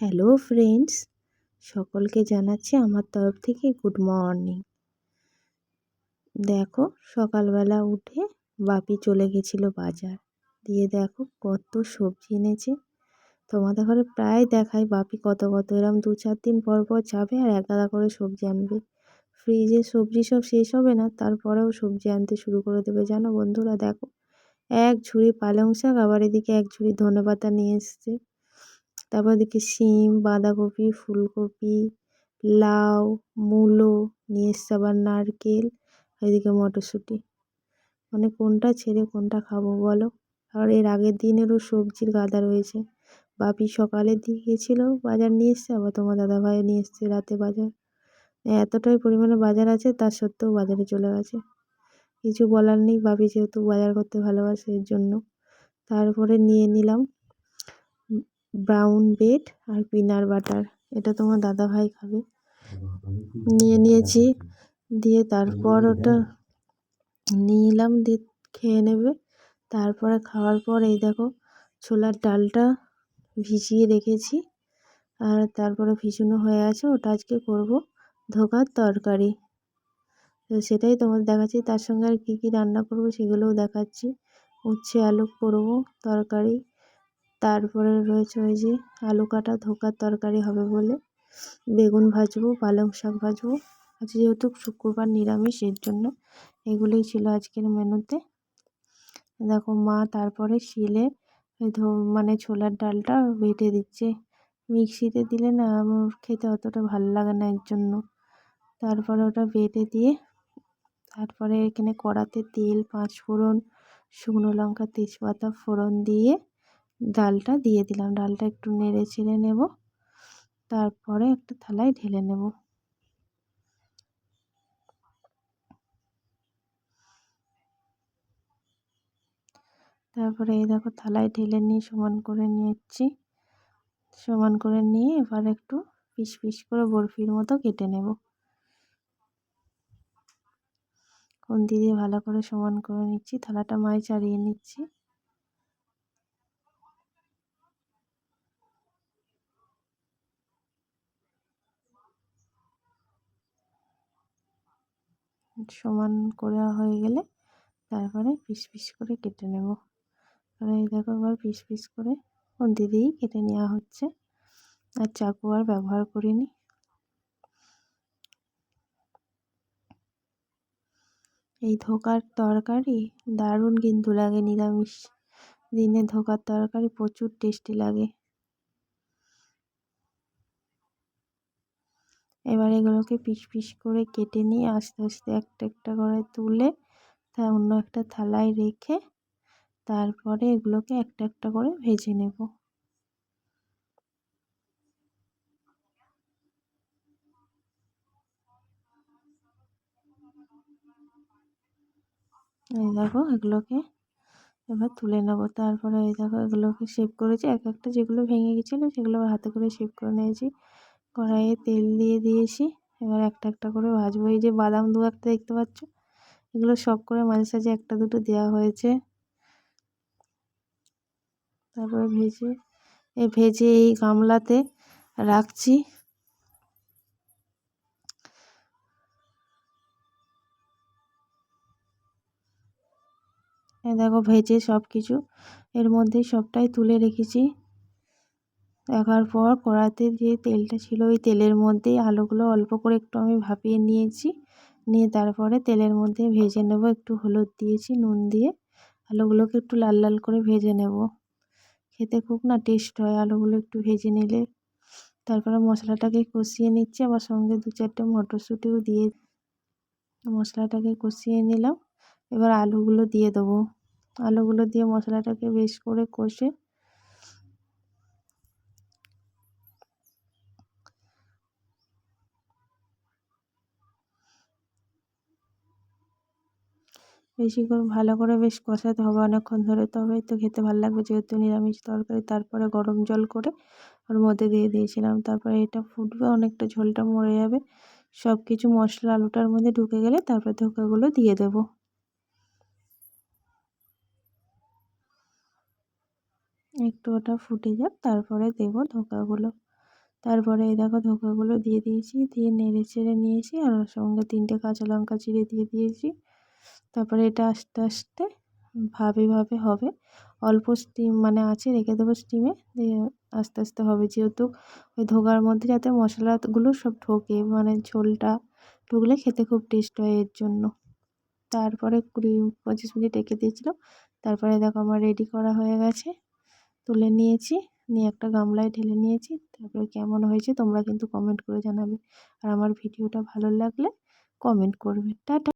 Hello friends, সকলকে জানাচ্ছি আমার তরফ থেকে গুড মর্নিং। দেখো, সকালবেলা উঠে বাপি চলে গেছিল বাজার। দিয়ে দেখো কত সবজি এনেছে। তোমাদের ঘরে প্রায় দেখায় বাপি কত কত, এরম দু চার দিন পর পর যাবে আর এক গাদা করে সবজি আনবে। ফ্রিজে সবজি সব শেষ হবে না, তারপরেও সবজি আনতে শুরু করে দেবে। জানো বন্ধুরা, দেখো, এক ঝুড়ি পালং শাক, আবার এদিকে এক ঝুড়ি ধনে পাতা নিয়ে এসছে। তারপর এদিকে শিম, বাঁধাকপি, ফুলকপি, লাউ, মূলো, নিয়ে এসছে আবার নারকেল, এদিকে মটরশুঁটি। মানে কোনটা ছেড়ে কোনটা খাব বলো? আর এর আগের দিনেরও সবজির গাদা রয়েছে। বাপি সকালের দিকে গেছিল বাজার নিয়ে এসছে, আবার তোমার দাদাভাই নিয়ে এসছে রাতে বাজার। এতটাই পরিমাণে বাজার আছে, তার সত্ত্বেও বাজারে চলে গেছে। কিছু বলার নেই, বাপি যেহেতু বাজার করতে ভালোবাসে এর জন্য। তারপরে নিয়ে নিলাম। ব্রাউন ব্রেড আর পিনাট বাটার এটা তোমার দাদা ভাই খাবে। নিয়ে নিয়েছি দিয়ে তারপর ওটা নিয়ে এলাম দিয়ে খেয়ে নেবে। তারপরে খাওয়ার পর এই দেখো ছোলার ডালটা ভিজিয়ে রেখেছি। আর তারপরে ভিজানো হয়ে আছে ওটা আজকে করব ধোকার তরকারি। তো সেটাই তোমাদের দেখাচ্ছি তার সঙ্গে আর কী কী রান্না করব সেগুলোও দেখাচ্ছি। উচ্ছে আলু করব তরকারি। তারপরে রয়েছে ওই যে আলু কাটা, ধোকার তরকারি হবে বলে। বেগুন ভাজবো, পালং শাক ভাজবো। আজ যেহেতু শুক্রবার নিরামিষ, এর জন্য এগুলোই ছিল আজকের মেনুতে। দেখো মা তারপরে শিলে মানে ছোলার ডালটা বেটে দিচ্ছে। মিক্সিতে দিলে না আমার খেতে অতটা ভালো লাগে না এর জন্য। তারপরে ওটা বেটে দিয়ে তারপরে এখানে কড়াতে তেল পাঁচ ফোড়ন শুকনো লঙ্কা, তেজপাতা ফোড়ন দিয়ে ডালটা দিয়ে দিলাম। ডালটা একটু নেড়ে চেড়ে নেব। তারপরে একটা থালায় ঢেলে নেব। তারপরে এই দেখো থালায় ঢেলে নিয়ে সমান করে নিচ্ছি সমান করে নিয়ে এবার একটু পিস পিস করে বরফির মতো কেটে নেব। খুন্তি দিয়ে ভালো করে সমান করে নিচ্ছি। থালাটা মায় চাড়িয়ে নিচ্ছি। সমান করে হয়ে গেলে তারপরে পিস পিস করে কেটে নেব। আর এই দেখো এবার পিস পিস করে খুন্তি দিয়েই কেটে নেওয়া হচ্ছে। আর চাকু আর ব্যবহার করিনি। এই ধোকার তরকারি দারুণ কিন্তু লাগে নিরামিষ। দিনে ধোকার তরকারি প্রচুর টেস্টি লাগে। এবার এগুলোকে পিস পিস করে কেটে নিয়ে আস্তে আস্তে একটা একটা করে তুলে তা অন্য একটা থালায় রেখে তারপরে এগুলোকে একটা একটা করে ভেজে নেব। এই দেখো এগুলোকে এবার তুলে নেব। তারপরে এই দেখো এগুলোকে শেপ করেছি। এক একটা যেগুলো ভেঙে গেছিল সেগুলো হাতে করে শেপ করে নিয়েছি। কড়াইয়ে তেল দিয়ে দিয়েছি। এবার একটা একটা করে ভাজবো। এই যে বাদাম দু একটা দেখতে পাচ্ছ? এগুলো সব করে মাঝে সাঝে একটা দুটো দেওয়া হয়েছে। তারপরে ভেজে, এই ভেজে এই গামলাতে রাখছি। দেখো ভেজে সব কিছু এর মধ্যেই সবটাই তুলে রেখেছি। রাখার পর কড়াতে যে তেলটা ছিল, ওই তেলের মধ্যেই আলুগুলো অল্প করে একটু আমি ভাপিয়ে নিয়েছি। নিয়ে তারপরে তেলের মধ্যে ভেজে নেব, একটু হলুদ দিয়েছি, নুন দিয়ে আলুগুলোকে একটু লাল লাল করে ভেজে নেব। খেতে খুব না টেস্ট হয় আলুগুলো একটু ভেজে নিলে। তারপরে মশলাটাকে কষিয়ে নিচ্ছি, আবার সঙ্গে দু চারটে মটরশুঁটিও দিয়ে মশলাটাকে কষিয়ে নিলাম। এবার আলুগুলো দিয়ে দেবো। আলুগুলো দিয়ে মশলাটাকে বেশ করে কষে বেশি করে ভালো করে বেশ কষাতে হবে অনেকক্ষণ ধরে। তবেই তো খেতে ভালো লাগবে যেহেতু নিরামিষ তরকারি। তারপরে গরম জল করে ওর মধ্যে দিয়ে দিয়েছিলাম। তারপরে এটা ফুটবে, অনেকটা ঝোলটা মরে যাবে। সব কিছু মশলা আলুটার মধ্যে ঢুকে গেলে তারপরে ধোকাগুলো দিয়ে দেবো। একটু ওটা ফুটে যাক, তারপরে দেবো ধোকাগুলো। তারপরে এই দেখো ধোকাগুলো দিয়ে দিয়েছি। দিয়ে নেড়ে চেড়ে নিয়েছি আর ওর সঙ্গে তিনটে কাঁচা লঙ্কা চিড়ে দিয়ে দিয়েছি। তারপরে এটা আস্তে আস্তে ভাবে ভাবে হবে। অল্প স্টিম মানে আছে, রেখে দেবো স্টিমে দিয়ে আস্তে আস্তে হবে। যেহেতু ওই ধোকার মধ্যে যাতে মশলাগুলো সব ঢোকে মানে ঝোলটা ঢুকলে খেতে খুব টেস্ট হয় এর জন্য। তারপরে কুড়ি, পঁচিশ মিনিট রেখে দিয়েছিলাম। তারপরে দেখো আমার রেডি করা হয়ে গেছে। তুলে নিয়েছি। নিয়ে একটা গামলায় ঢেলে নিয়েছি। তারপরে কেমন হয়েছে তোমরা কিন্তু কমেন্ট করে জানাবে। আর আমার ভিডিওটা ভালো লাগলে কমেন্ট করবে। টাটা।